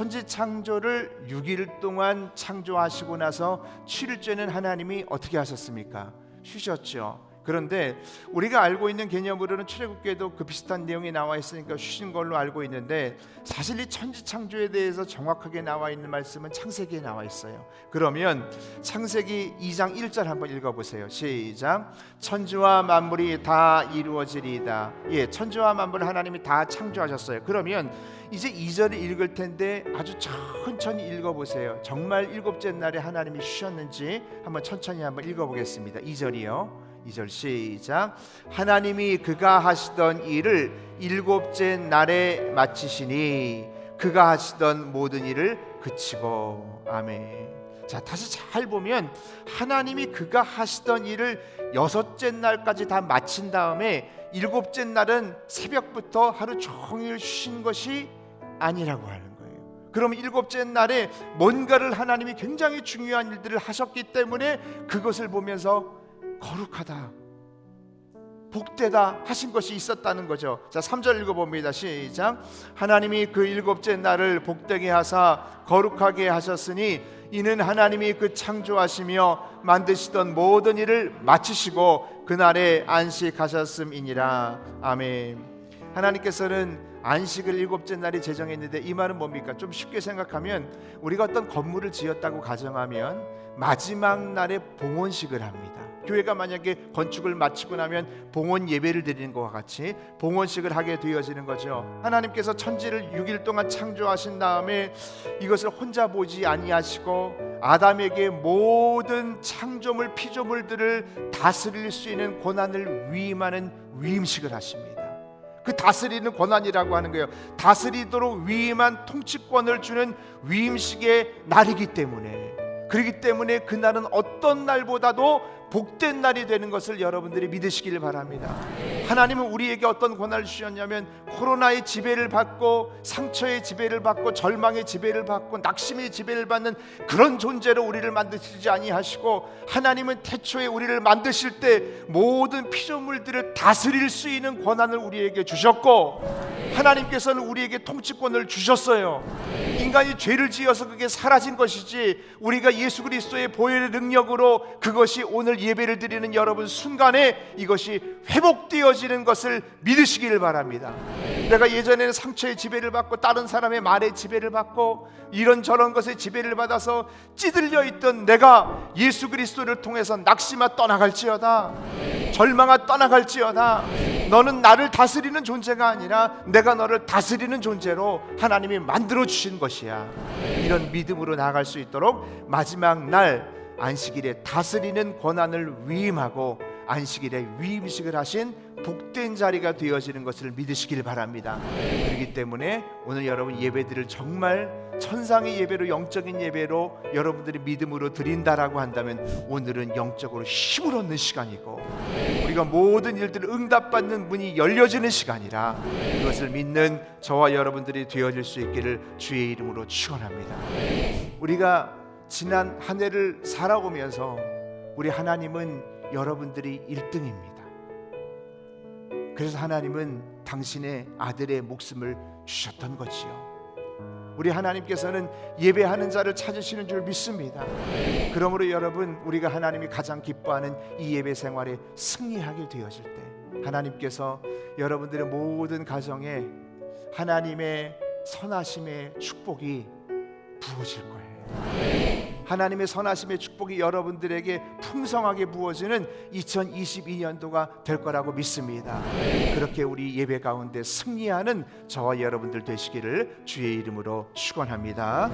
천지 창조를 6일 동안 창조하시고 나서 7일째는 하나님이 어떻게 하셨습니까? 쉬셨죠. 그런데 우리가 알고 있는 개념으로는 출애굽기에도 그 비슷한 내용이 나와 있으니까 쉬신 걸로 알고 있는데 사실 이 천지 창조에 대해서 정확하게 나와 있는 말씀은 창세기에 나와 있어요. 그러면 창세기 2장 1절 한번 읽어 보세요. 시작. 천지와 만물이 다 이루어지리이다. 예, 천지와 만물을 하나님이 다 창조하셨어요. 그러면 이제 2절을 읽을 텐데 아주 천천히 읽어 보세요. 정말 일곱째 날에 하나님이 쉬셨는지 한번 천천히 한번 읽어 보겠습니다. 2절이요. 2절 시작. 하나님이 그가 하시던 일을 일곱째 날에 마치시니 그가 하시던 모든 일을 그치고. 아멘. 자 다시 잘 보면 하나님이 그가 하시던 일을 여섯째 날까지 다 마친 다음에 일곱째 날은 새벽부터 하루 종일 쉬신 것이 아니라고 하는 거예요. 그럼 일곱째 날에 뭔가를 하나님이 굉장히 중요한 일들을 하셨기 때문에 그것을 보면서 거룩하다. 복되다 하신 것이 있었다는 거죠. 자, 3절 읽어 봅니다. 시작. 하나님이 그 일곱째 날을 복되게 하사 거룩하게 하셨으니 이는 하나님이 그 창조하시며 만드시던 모든 일을 마치시고 그날에 안식하셨음이니라. 아멘. 하나님께서는 안식을 일곱째 날이 제정했는데 이 말은 뭡니까? 좀 쉽게 생각하면 우리가 어떤 건물을 지었다고 가정하면 마지막 날에 봉헌식을 합니다. 교회가 만약에 건축을 마치고 나면 봉헌 예배를 드리는 것과 같이 봉헌식을 하게 되어지는 거죠. 하나님께서 천지를 6일 동안 창조하신 다음에 이것을 혼자 보지 아니하시고 아담에게 모든 창조물 피조물들을 다스릴 수 있는 권한을 위임하는 위임식을 하십니다. 그 다스리는 권한이라고 하는 거예요. 다스리도록 위임한 통치권을 주는 위임식의 날이기 때문에 그렇기 때문에 그날은 어떤 날보다도 복된 날이 되는 것을 여러분들이 믿으시길 바랍니다. 하나님은 우리에게 어떤 권한을 주셨냐면 코로나의 지배를 받고 상처의 지배를 받고 절망의 지배를 받고 낙심의 지배를 받는 그런 존재로 우리를 만드시지 아니하시고 하나님은 태초에 우리를 만드실 때 모든 피조물들을 다스릴 수 있는 권한을 우리에게 주셨고 하나님께서는 우리에게 통치권을 주셨어요. 인간이 죄를 지어서 그게 사라진 것이지 우리가 예수 그리스도의 보혈의 능력으로 그것이 오늘 예배를 드리는 여러분 순간에 이것이 회복되어지는 것을 믿으시기를 바랍니다. 내가 예전에는 상처의 지배를 받고 다른 사람의 말의 지배를 받고 이런저런 것의 지배를 받아서 찌들려 있던 내가 예수 그리스도를 통해서 낙심아 떠나갈지어다 절망아 떠나갈지어다 너는 나를 다스리는 존재가 아니라 내가 너를 다스리는 존재로 하나님이 만들어 주신 것이야. 이런 믿음으로 나아갈 수 있도록 마지막 날 안식일에 다스리는 권한을 위임하고 안식일에 위임식을 하신 복된 자리가 되어지는 것을 믿으시길 바랍니다. 그렇기 때문에 오늘 여러분 예배들을 정말 천상의 예배로 영적인 예배로 여러분들이 믿음으로 드린다라고 한다면 오늘은 영적으로 힘을 얻는 시간이고 우리가 모든 일들을 응답받는 문이 열려지는 시간이라 그것을 믿는 저와 여러분들이 되어질 수 있기를 주의 이름으로 축원합니다. 우리가 지난 한 해를 살아오면서 우리 하나님은 여러분들이 1등입니다. 그래서 하나님은 당신의 아들의 목숨을 주셨던 거지요. 우리 하나님께서는 예배하는 자를 찾으시는 줄 믿습니다. 그러므로 여러분 우리가 하나님이 가장 기뻐하는 이 예배 생활에 승리하게 되어질 때 하나님께서 여러분들의 모든 가정에 하나님의 선하심의 축복이 부어질 거예요. 하나님의 선하심의 축복이 여러분들에게 풍성하게 부어지는 2022년도가 될 거라고 믿습니다. 그렇게 우리 예배 가운데 승리하는 저와 여러분들 되시기를 주의 이름으로 축원합니다.